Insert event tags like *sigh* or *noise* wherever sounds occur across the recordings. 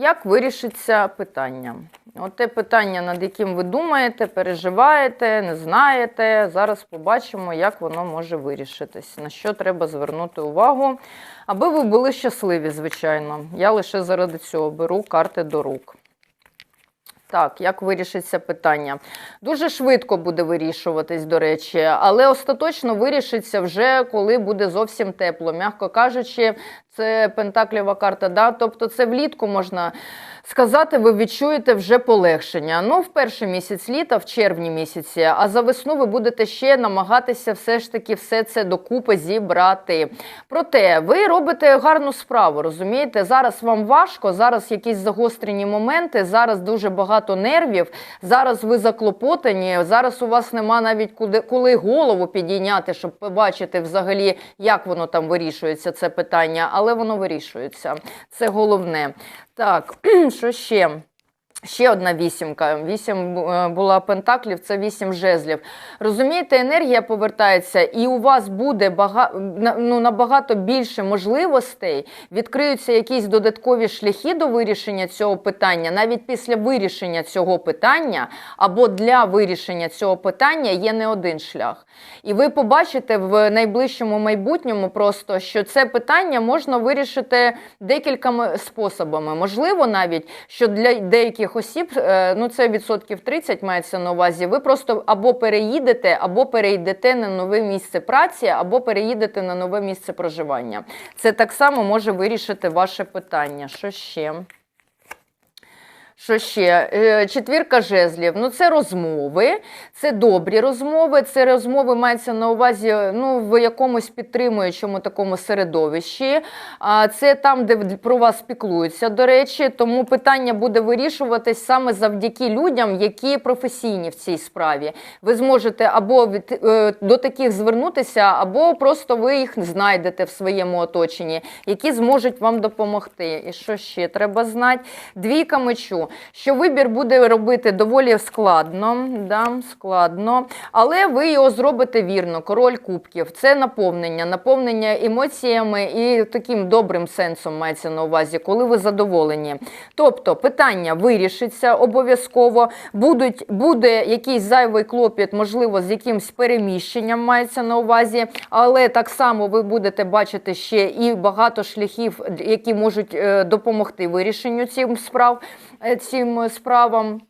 Як вирішиться питання? От те питання, над яким ви думаєте, переживаєте, не знаєте. Зараз побачимо, як воно може вирішитись, на що треба звернути увагу, аби ви були щасливі, звичайно. Я лише заради цього беру карти до рук. Так, як вирішиться питання? Дуже швидко буде вирішуватись, до речі, але остаточно вирішиться вже коли буде зовсім тепло. М'яко кажучи, це пентаклєва карта. Да? Тобто, це влітку можна сказати, ви відчуєте вже полегшення. Ну, в перший місяць літа, в червні місяці, а за весну ви будете ще намагатися все ж таки все це докупи зібрати. Проте ви робите гарну справу, розумієте? Зараз вам важко, зараз якісь загострені моменти, зараз дуже багато нервів, зараз ви заклопотані, зараз у вас нема навіть куди коли голову підійняти, щоб побачити взагалі, як воно там вирішується, це питання, але воно вирішується. Це головне. Так, *clears throat* що ще? Ще одна вісімка. Вісім е, була пентаклів, це вісім жезлів. Розумієте, енергія повертається, і у вас буде бага... ну, набагато більше можливостей. Відкриються якісь додаткові шляхи до вирішення цього питання. Навіть після вирішення цього питання або для вирішення цього питання є не один шлях. І ви побачите в найближчому майбутньому просто, що це питання можна вирішити декількома способами. Можливо, навіть що для деяких осіб, е, ну це відсотків 30 мається на увазі. Ви просто або переїдете, або перейдете на нове місце праці, або переїдете на нове місце проживання. Це так само може вирішити ваше питання. Що ще? Що ще? Е, Четвірка жезлів. Ну, це розмови, це добрі розмови. Це розмови мається на увазі ну, в якомусь підтримуючому такому середовищі. А це там, де про вас піклуються, до речі. Тому питання буде вирішуватись саме завдяки людям, які професійні в цій справі. Ви зможете або від- е, до таких звернутися, або просто ви їх знайдете в своєму оточенні, які зможуть вам допомогти. І що ще треба знати? Двійка мечу, що вибір буде робити доволі складно, да, складно, але ви його зробите вірно. Король кубків це наповнення, наповнення емоціями і таким добрим сенсом мається на увазі, коли ви задоволені. Тобто питання вирішиться обов'язково, буде якийсь зайвий клопіт, можливо, з якимсь переміщенням мається на увазі, але так само ви будете бачити ще і багато шляхів, які можуть е, допомогти вирішенню цим справ, е, цим справам.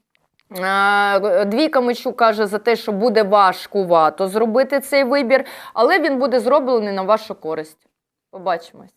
Е, Двійка мечу каже за те, що буде важкувато зробити цей вибір, але він буде зроблений на вашу користь. Побачимось.